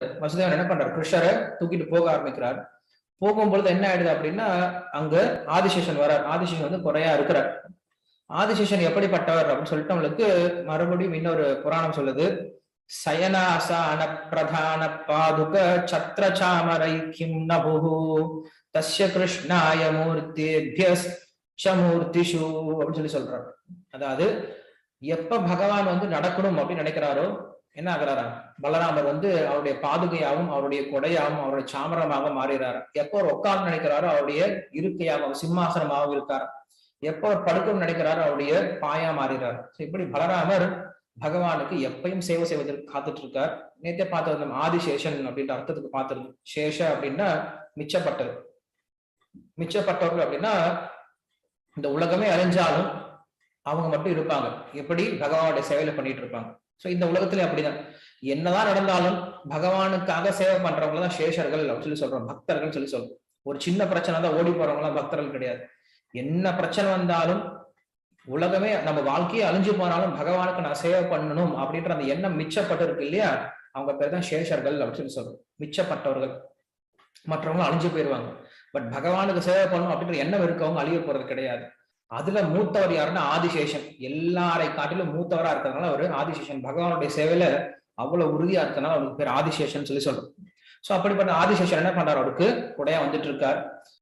வசுதேவன் என்ன பண்றாரு? கிருஷ்ணரை தூக்கிட்டு போக ஆரம்பிக்கிறார். போகும்பொழுது என்ன ஆயிடுது அப்படின்னா அங்க ஆதிசேஷன் வரார் ஆதிசேஷன் வந்து குறையா இருக்கிறார். ஆதிசேஷன் எப்படிப்பட்டவர் அப்படின்னு சொல்லிட்டு அவங்களுக்கு மறுபடியும் இன்னொரு புராணம் சொல்லுது. சயனாசான பிரதான பாதுக சத்ர சாமரை கிம் நபுகு தஸ்ய கிருஷ்ணாய மூர்த்திபியஸ் சமூர்த்திஷு அப்படின்னு சொல்லி சொல்றாரு. அதாவது எப்ப பகவான் வந்து நடக்கணும் அப்படின்னு நினைக்கிறாரோ என்ன ஆகுறாரா? பலராமர் வந்து அவருடைய பாதுகையாகவும் அவருடைய கொடையாகவும் அவருடைய சாமரமாக மாறுகிறார். எப்போ அவர் உட்கார்ந்து நினைக்கிறாரோ அவருடைய இருக்கையாகவும் சிம்மாசனமாகவும் இருக்கார். எப்போ அவர் படுக்கணும்னு நினைக்கிறாரோ அவருடைய பாயா மாறுகிறார். இப்படி பலராமர் பகவானுக்கு எப்பயும் சேவை செய்வதற்கு காத்துட்டு இருக்கார் நேத்தே பார்த்திருந்தோம் ஆதிசேஷன் அப்படின்ற அர்த்தத்துக்கு பார்த்திருந்தோம் சேஷ அப்படின்னா மிச்சப்பட்டது மிச்சப்பட்டவர்கள் அப்படின்னா இந்த உலகமே அழிஞ்சாலும் அவங்க மட்டும் இருப்பாங்க. எப்படி? பகவானுடைய சேவையில பண்ணிட்டு இருப்பாங்க. சோ இந்த உலகத்துல அப்படிதான். என்னதான் நடந்தாலும் பகவானுக்காக சேவை பண்றவங்க தான் சேஷர்கள் அப்படின்னு சொல்லி சொல்றோம். பக்தர்கள் சொல்லி சொல்றோம். ஒரு சின்ன பிரச்சனை தான் ஓடி போறவங்க எல்லாம் பக்தர்கள் கிடையாது. என்ன பிரச்சனை வந்தாலும் உலகமே நம்ம வாழ்க்கையே அழிஞ்சு போனாலும் பகவானுக்கு நான் சேவை பண்ணணும் அப்படின்ற அந்த எண்ணம் மிச்சப்பட்டு இருக்கு இல்லையா? அவங்க பேர் தான் சேஷர்கள் அப்படின்னு சொல்லி சொல்றோம். மிச்சப்பட்டவர்கள். மற்றவங்க அழிஞ்சு போயிருவாங்க. பட் பகவானுக்கு சேவை பண்ணணும் அப்படின்ற எண்ணம் இருக்கவங்க அழிய போறது கிடையாது. அதுல மூத்தவர் யாருன்னா ஆதிசேஷன். எல்லாரை காட்டிலும் மூத்தவரா இருக்கிறதுனால அவரு ஆதிசேஷன். பகவானுடைய சேவையில அவ்வளவு உறுதியா இருக்கனால அவருக்கு பேர் ஆதிசேஷன் சொல்லி சொல்றோம். சோ அப்படிப்பட்ட ஆதிசேஷன் என்ன பண்றாரு? அவருக்கு உடையா வந்துட்டு இருக்கார்.